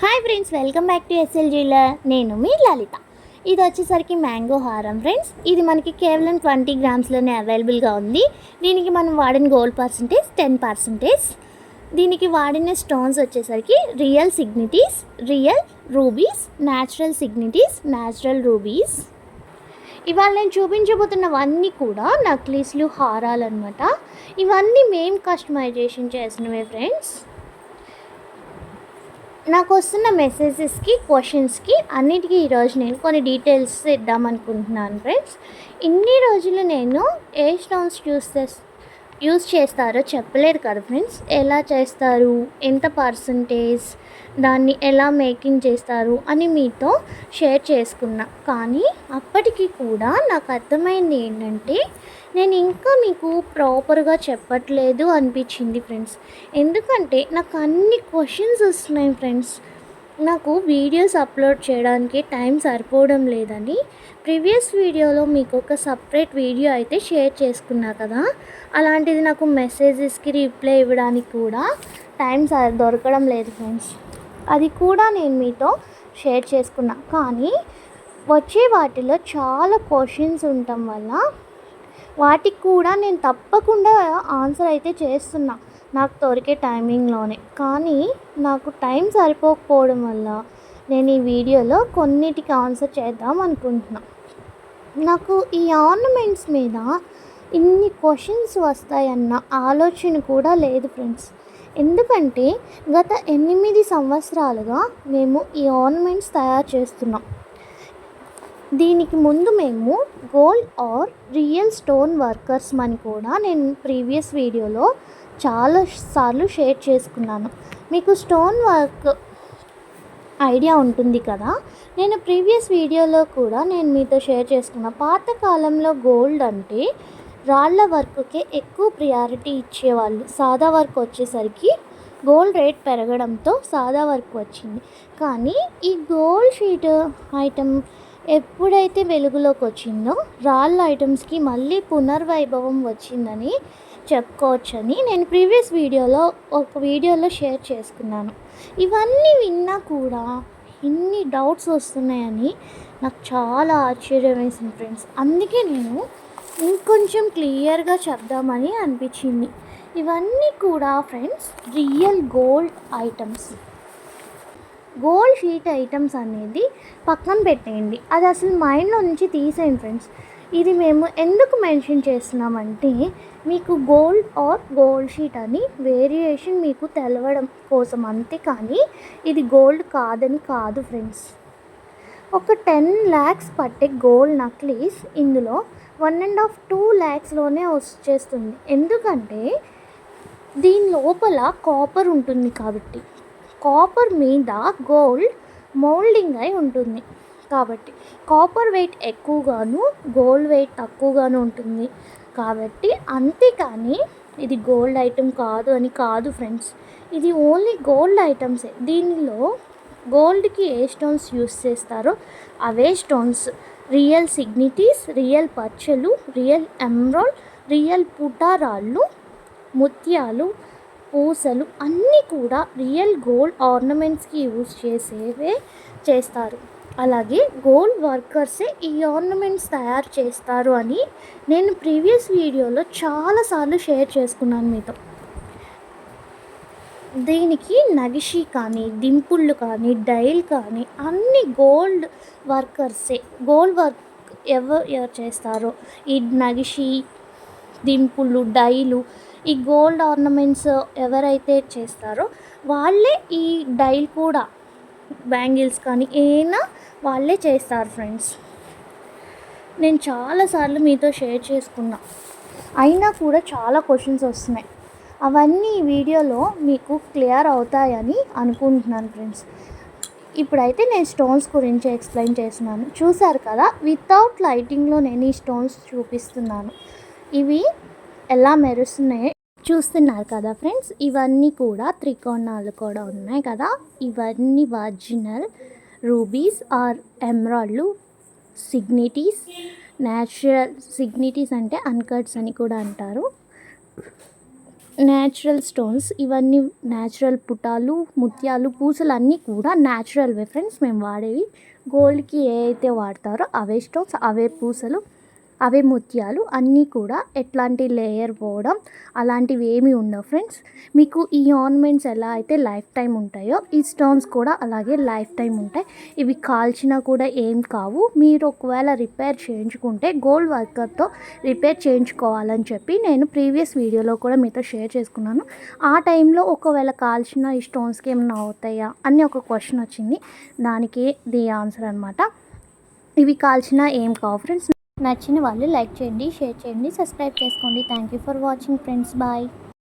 Hi friends welcome back to ఎస్ఎల్జీలో నేను మీ లలిత. ఇది వచ్చేసరికి మ్యాంగో హారం ఫ్రెండ్స్ ఇది మనకి కేవలం ట్వంటీ గ్రామ్స్లోనే అవైలబుల్గా ఉంది. దీనికి మనం వాడిన గోల్డ్ పర్సంటేజ్ టెన్ పర్సంటేజ్ దీనికి వాడిన స్టోన్స్ వచ్చేసరికి real signities real rubies natural signities natural rubies ఇవాళ నేను చూపించబోతున్నవన్నీ కూడా నక్లీస్లు హారాలు అనమాట ఇవన్నీ మేము కస్టమైజేషన్ చేసినవే ఫ్రెండ్స్ నాకు వస్తున్న మెసేజెస్కి క్వశ్చన్స్కి అన్నిటికీ ఈరోజు నేను కొన్ని డీటెయిల్స్ ఇద్దామనుకుంటున్నాను ఫ్రెండ్స్ ఇన్ని రోజులు నేను ఏ స్టోన్స్ యూస్ చేస్తాను యూస్ చేస్తారో చెప్పలేదు కదా ఫ్రెండ్స్ ఎలా చేస్తారు? ఎంత పర్సంటేజ్ దాన్ని ఎలా మేకింగ్ చేస్తారు? అని మీతో షేర్ చేసుకున్నా. కానీ అప్పటికి కూడా నాకు అర్థమైంది ఏంటంటే నేను ఇంకా మీకు ప్రాపర్గా చెప్పట్లేదు అనిపించింది ఫ్రెండ్స్ ఎందుకంటే నాకు అన్ని క్వశ్చన్స్ వస్తున్నాయి ఫ్రెండ్స్ నాకు వీడియోస్ అప్లోడ్ చేయడానికి టైం సరిపోవడం లేదని ప్రీవియస్ వీడియోలో మీకు ఒక సపరేట్ వీడియో అయితే షేర్ చేసుకున్నా కదా అలాంటిది నాకు మెసేజెస్కి రిప్లై ఇవ్వడానికి కూడా టైం దొరకడం లేదు ఫ్రెండ్స్. అది కూడా నేను మీతో షేర్ చేసుకున్నా. కానీ వచ్చే వాటిలో చాలా క్వశ్చన్స్ ఉండటం వల్ల వాటికి కూడా నేను తప్పకుండా ఆన్సర్ అయితే చేస్తున్నా. నాకు దొరికే టైమింగ్లోనే కానీ నాకు టైం సరిపోకపోవడం వల్ల నేను ఈ వీడియోలో కొన్నిటికి ఆన్సర్ చేద్దాం అనుకుంటున్నా. నాకు ఈ ఆర్నమెంట్స్ మీద ఇన్ని క్వశ్చన్స్ వస్తాయన్న ఆలోచన కూడా లేదు ఫ్రెండ్స్ ఎందుకంటే గత ఎనిమిది సంవత్సరాలుగా మేము ఈ ఆర్నమెంట్స్ తయారు చేస్తున్నాం. దీనికి ముందు మేము gold or real stone workers అని కూడా నేను ప్రీవియస్ వీడియోలో చాలా సార్లు షేర్ చేసుకున్నాను. మీకు స్టోన్ వర్క్ ఐడియా ఉంటుంది కదా? నేను ప్రీవియస్ వీడియోలో కూడా నేను మీతో షేర్ చేసుకున్న పాతకాలంలో గోల్డ్ అంటే రాళ్ళ వర్క్కే ఎక్కువ ప్రియారిటీ ఇచ్చేవాళ్ళు. సాదా వర్క్ వచ్చేసరికి గోల్డ్ రేట్ పెరగడంతో సాదా వర్క్ వచ్చింది. కానీ ఈ గోల్డ్ షీట్ ఐటెం ఎప్పుడైతే వెలుగులోకి వచ్చిందో రాళ్ళ ఐటమ్స్కి మళ్ళీ పునర్వైభవం వచ్చిందని చెప్పుకోవచ్చని నేను ప్రీవియస్ వీడియోలో ఒక వీడియోలో షేర్ చేసుకున్నాను. ఇవన్నీ విన్నా కూడా ఇన్ని డౌట్స్ వస్తున్నాయని నాకు చాలా ఆశ్చర్యం వేసింది ఫ్రెండ్స్. అందుకే నేను ఇంకొంచెం క్లియర్గా చెప్దామని అనిపించింది. ఇవన్నీ కూడా friends real gold items. Gold sheet items అనేది పక్కన పెట్టేయండి. అది అసలు మైండ్లో నుంచి తీసేయండి ఫ్రెండ్స్. ఇది మేము ఎందుకు మెన్షన్ చేస్తున్నామంటే మీకు గోల్డ్ ఆర్ గోల్డ్ షీట్ అని వేరియేషన్ మీకు తెలవడం కోసం అంతే కానీ ఇది గోల్డ్ కాదని కాదు ఫ్రెండ్స్. ఒక టెన్ ల్యాక్స్ పట్టే గోల్డ్ నక్లీస్ ఇందులో వన్ అండ్ హాఫ్ టూ ల్యాక్స్లోనే వచ్చేస్తుంది. ఎందుకంటే దీని లోపల కాపర్ ఉంటుంది కాబట్టి. కాపర్ మీద గోల్డ్ మోల్డింగ్ అయి ఉంటుంది. కాబట్టి కాపర్ వెయిట్ ఎక్కువగాను గోల్డ్ వెయిట్ తక్కువగాను ఉంటుంది. కాబట్టి అంతేకాని ఇది గోల్డ్ ఐటెం కాదు అని కాదు ఫ్రెండ్స్. ఇది ఓన్లీ గోల్డ్ ఐటమ్సే. దీనిలో గోల్డ్కి ఏ స్టోన్స్ యూస్ చేస్తారో అవే స్టోన్స్. రియల్ సిగ్నిటీస్ రియల్ పచ్చలు రియల్ ఎమ్రాల్ రియల్ పుటారాళ్ళు ముత్యాలు పూసలు అన్నీ కూడా రియల్ గోల్డ్ ఆర్నమెంట్స్కి యూజ్ చేసేవే చేస్తారు. అలాగే గోల్డ్ వర్కర్సే ఈ ఆర్నమెంట్స్ తయారు చేస్తారు అని నేను ప్రీవియస్ వీడియోలో చాలాసార్లు షేర్ చేసుకున్నాను మీతో. దీనికి నగిషి కానీ దింపుళ్ళు కానీ డైల్ కానీ అన్ని గోల్డ్ వర్కర్సే గోల్డ్ వర్క్ ఎవరు ఎవరు చేస్తారో? ఈ నగిషి దింపుళ్ళు డైలు ఈ గోల్డ్ ఆర్నమెంట్స్ ఎవరైతే చేస్తారో వాళ్ళే ఈ డైల్ కూడా బ్యాంగిల్స్ కానీ ఏనా వాళ్ళే చేస్తారు ఫ్రెండ్స్. నేను చాలాసార్లు మీతో షేర్ చేసుకున్నా. అయినా కూడా చాలా క్వశ్చన్స్ వస్తున్నాయి. అవన్నీ ఈ వీడియోలో మీకు క్లియర్ అవుతాయని అనుకుంటున్నాను ఫ్రెండ్స్. ఇప్పుడైతే నేను స్టోన్స్ గురించి ఎక్స్ప్లెయిన్ చేస్తున్నాను. చూసారు కదా వితౌట్ లైటింగ్లో నేను ఈ స్టోన్స్ చూపిస్తున్నాను. ఇవి ఎలా మెరుస్తున్నాయి చూస్తున్నారు కదా ఫ్రెండ్స్. ఇవన్నీ కూడా త్రికోణాలు కూడా ఉన్నాయి కదా. ఇవన్నీ ఒరిజినల్ రూబీస్ ఆర్ ఎమరాల్డ్లు సిగ్నిటీస్ న్యాచురల్ సిగ్నిటీస్ అంటే అన్కట్స్ అని కూడా అంటారు. న్యాచురల్ స్టోన్స్ ఇవన్నీ న్యాచురల్ పుటాలు ముత్యాలు పూసలు అన్నీ కూడా న్యాచురల్వే ఫ్రెండ్స్. మేము వాడేవి గోల్డ్కి ఏ అయితే వాడతారో అవే స్టోన్స్ అవే పూసలు. అవే ముత్యాలు అన్నీ కూడా ఎట్లాంటి లేయర్ పోవడం అలాంటివి ఏమి ఉండవు ఫ్రెండ్స్. మీకు ఈ ఆర్నమెంట్స్ ఎలా అయితే లైఫ్ టైం ఉంటాయో ఈ స్టోన్స్ కూడా అలాగే లైఫ్ టైం ఉంటాయి. ఇవి కాల్చినా కూడా ఏం కావు. మీరు ఒకవేళ రిపేర్ చేయించుకుంటే గోల్డ్ వర్కర్తో రిపేర్ చేయించుకోవాలని చెప్పి నేను ప్రీవియస్ వీడియోలో కూడా మీతో షేర్ చేసుకున్నాను. ఆ టైంలో ఒకవేళ కాల్చిన ఈ స్టోన్స్కి ఏమైనా అవుతాయా అని ఒక క్వశ్చన్ వచ్చింది. దానికి ది ఆన్సర్ అనమాట ఇవి కాల్చినా ఏం కావు ఫ్రెండ్స్. నచ్చిన వాళ్ళు లైక్ చేయండి షేర్ చేయండి సబ్స్క్రైబ్ చేసుకోండి. Thank you for watching friends bye